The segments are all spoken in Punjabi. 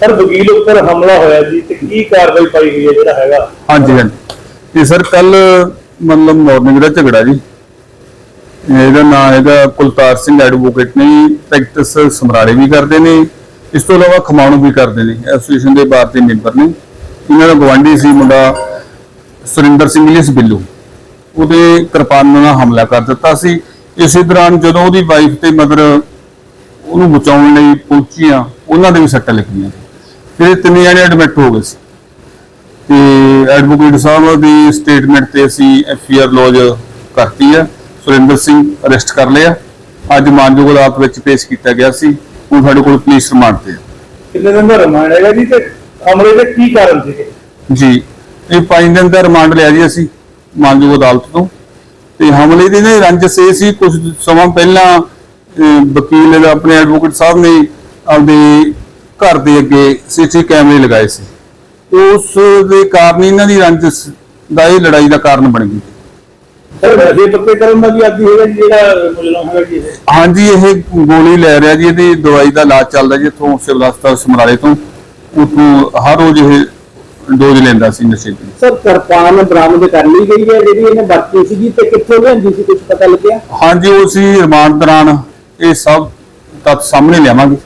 ਸਰ, ਵਕੀਲ ਉੱਪਰ ਹਮਲਾ ਹੋਇਆ ਜੀ ਤੇ ਕੀ ਕਾਰਵਾਈ ਪਾਈ ਗਈ ਹੈ ਜਿਹੜਾ ਹੈਗਾ? ਹਾਂਜੀ ਹਾਂਜੀ। ਤੇ ਸਰ ਕੱਲ ਮਤਲਬ ਮਾਰਨਿੰਗ ਦਾ ਝਗੜਾ ਜੀ। ਇਹਦਾ ਨਾਮ ਹੈਗਾ ਕੁਲਤਾਰ ਸਿੰਘ ਐਡਵੋਕੇਟ ਨੇ ਪ੍ਰੈਕਟਿਸ ਸਮਰਾਲੇ ਵੀ ਕਰਦੇ ਨੇ, ਇਸ ਤੋਂ ਇਲਾਵਾ ਖਮਾਣੂ ਵੀ ਕਰਦੇ ਨੇ ਐਸੋਸੀਏਸ਼ਨ ਦੇ ਭਾਰਤੀ ਮੈਂਬਰ ਨੇ। ਇਹਨਾਂ ਦਾ ਗਵਾਂਢੀ ਸੀ ਮੁੰਡਾ ਸੁਰਿੰਦਰ ਸਿੰਘ ਲਿਸ ਬਿੱਲੂ। ਉਹਦੇ ਕਿਰਪਾਨ ਨਾਲ ਹਮਲਾ ਕਰ ਦਿੱਤਾ ਸੀ। ਇਸੇ ਦੌਰਾਨ ਜਦੋਂ ਉਹਦੀ ਵਾਈਫ ਤੇ ਮਦਰ ਉਹਨੂੰ ਬਚਾਉਣ ਲਈ ਪਹੁੰਚੀਆਂ, ਉਹਨਾਂ ਦੇ ਵੀ ਸੱਟਾਂ ਲੱਗੀਆਂ। ਇਹ ਤਿੰਨੇ ਜਣੇ ਐਡਮਿਟ ਹੋ ਗਏ ਸੀ। ਤੇ ਐਡਵੋਕੇਟ ਸਾਹਿਬ ਦੀ ਸਟੇਟਮੈਂਟ ਤੇ ਅਸੀਂ ਐਫ ਆਰ ਲੌਜ ਕਰਤੀ ਹੈ ਸੁਰਿੰਦਰ ਸਿੰਘ ਅਰੈਸਟ ਕਰ ਲਿਆ। ਅੱਜ ਮਾਨਯੋਗ ਅਦਾਲਤ ਵਿੱਚ ਪੇਸ਼ ਕੀਤਾ ਗਿਆ ਸੀ। ਹੁਣ ਸਾਡੇ ਕੋਲ ਪੁਲਿਸ ਰਿਮਾਂਡ ਤੇ। ਕਿੰਨੇ ਦਿਨ ਦਾ ਰਿਮਾਂਡ ਹੈਗਾ ਜੀ? ਤੇ ਹਮਲੇ ਦੇ ਕੀ ਕਾਰਨ ਸੀਗੇ ਜੀ ਇਹ ਪੰਜ ਦਿਨ ਦਾ ਰਿਮਾਂਡ ਲਿਆ ਜੀ ਅਸੀਂ ਮਾਨਯੋਗ ਅਦਾਲਤ ਤੋਂ। ਤੇ ਹਮਲੇ ਦੀ ਨੇ ਰੰਜਸ ਇਹ ਸੀ ਕੁਝ ਸਮਾਂ ਪਹਿਲਾਂ ਵਕੀਲ ਦਾ ਆਪਣੇ ਐਡਵੋਕੇਟ ਸਾਹਿਬ ਨੇ ਆਪਦੇ ਘਰ ਦੇ ਅੱਗੇ ਸੀਸੀ ਕੈਮਰੇ ਲਗਾਏ ਸੀ। ਉਸ ਦੇ ਕਾਰਨ ਇਹਨਾਂ ਦੀ ਰੰਜਸ ਦਾ ਇਹ ਲੜਾਈ ਦਾ ਕਾਰਨ ਬਣ ਗਈ। ਸਰ ਨਸ਼ੇ ਪੱਕੇ ਕਰਨ ਦਾ ਵੀ ਆਦੀ ਹੈਗਾ ਜੀ ਜਿਹੜਾ ਮੁਜਰਮ ਹੈਗਾ ਜੀ ਇਹ? ਹਾਂਜੀ ਇਹ ਗੋਲੀ ਲੈ ਰਿਹਾ ਜੀ ਇਹਦੀ ਦਵਾਈ ਦਾ ਇਲਾਜ ਚੱਲਦਾ ਜੀ ਇੱਥੋਂ ਸਿਵਲ ਹਸਪਤਾਲ ਸਮਰਾਲੇ ਤੋਂ। ਉਥੋਂ ਹਰ ਰੋਜ਼ ਇਹ ਡੋਜ਼ ਲੈਂਦਾ ਸੀ ਨਸ਼ੇ ਦੀ। ਸਰ ਕਿਰਪਾਨ ਬਰਾਮਦ ਕਰ ਲਈ ਗਈ ਹੈ ਜਿਹੜੀ ਇਹਨੇ ਵਰਤੀ ਸੀਗੀ ਤੇ ਕਿੱਥੋਂ ਲਿਆਂਦੀ ਸੀ ਕੁਝ ਪਤਾ ਲੱਗਿਆ? ਹਾਂਜੀ ਉਹ ਸੀ ਰਿਮਾਂਡ ਦੌਰਾਨ ਇਹ ਸਭ ਤੱਥ ਸਾਹਮਣੇ ਲਿਆਵਾਂਗੇ।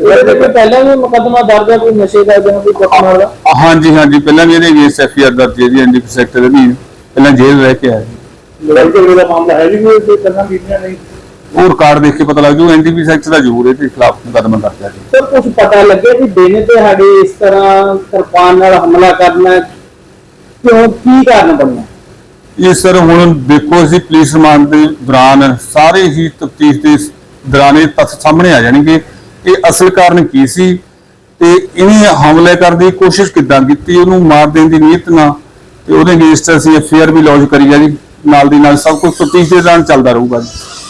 ਇਹਦੇ ਤੇ ਕੋਈ ਪਹਿਲਾਂ ਵੀ ਮੁਕੱਦਮਾ ਦਰਜ ਹੈ ਕੋਈ ਨਸ਼ੇ ਦਾ ਜਾਂ ਕੋਈ ਕੁੱਟਮਾਰ ਦਾ? ਹਾਂਜੀ ਹਾਂਜੀ। ਪਹਿਲਾਂ ਵੀ ਇਹਦੇ ਅਗੇਂਸਟ ਐਫ ਆਰ ਦਰਜ ਹੈ ਜੀ ਐਨਡੀਪੀ ਸੈਕਟਰ ਦੇ। ਪਹਿਲਾਂ ਜੇਲ੍ਹ ਰਹਿ ਕੇ ਆਇਆ ਜੀ। ਲੜਾਈ ਝਗੜੇ ਦਾ ਮਾਮਲਾ ਹੈ ਜੀ ਕੋਈ ਤੇ ਕਰਨਾ ਕੀਤੀਆਂ ਨਹੀਂ? ਉਹ ਰਿਕਾਰਡ ਦੇਖ ਕੇ ਪਤਾ ਲੱਗ ਜੂ ਐਨਡੀਪੀ ਸੈਕਟਰ ਦਾ ਜ਼ਰੂਰ ਇਹਦੇ ਖਿਲਾਫ ਮੁਕੱਦਮਾ ਦਰਜ ਹੈ ਜੀ। ਸਰ ਕੁਝ ਪਤਾ ਲੱਗਿਆ ਕਿ ਦਿਨ ਦਿਹਾੜੇ ਇਸ ਤਰ੍ਹਾਂ ਕਿਰਪਾਨ ਨਾਲ ਹਮਲਾ ਕਰਨਾ ਕਿਉਂ ਕੀ ਕਾਰਨ ਬਣਿਆ? ਇਹ ਸਰ ਹੁਣ ਦੇਖੋ ਅਸੀਂ ਪੁਲਿਸ ਰਿਮਾਂਡ ਦੇ ਦੌਰਾਨ ਸਾਰੇ ਹੀ ਤਫਤੀਸ਼ ਦੇ ਦੌਰਾਨ ਤੱਥ ਸਾਹਮਣੇ ਆ ਜਾਣਗੇ। ਕਿ ਅਸਲ ਕਾਰਨ ਕੀ ਸੀ? ਤੇ ਇਹਨੇ ਹਮਲੇ ਕਰਨ ਦੀ ਕੋਸ਼ਿਸ਼ ਕਿੱਦਾਂ ਕੀਤੀ? ਉਹਨੂੰ ਮਾਰ ਦੇਣ ਦੀ ਨੀਅਤ ਨਾਲ ਤੇ ਉਹਦੇ ਅਗੇਂਸਟ ਅਸੀਂ ਐਫਆਰ ਵੀ ਲੌਂਚ ਕਰੀ ਆ ਜੀ ਨਾਲ ਦੀ ਨਾਲ ਸਭ ਕੁਝ ਤਫਤੀਸ਼ ਦੇ ਦੌਰਾਨ ਚੱਲਦਾ ਰਹੂਗਾ ਜੀ।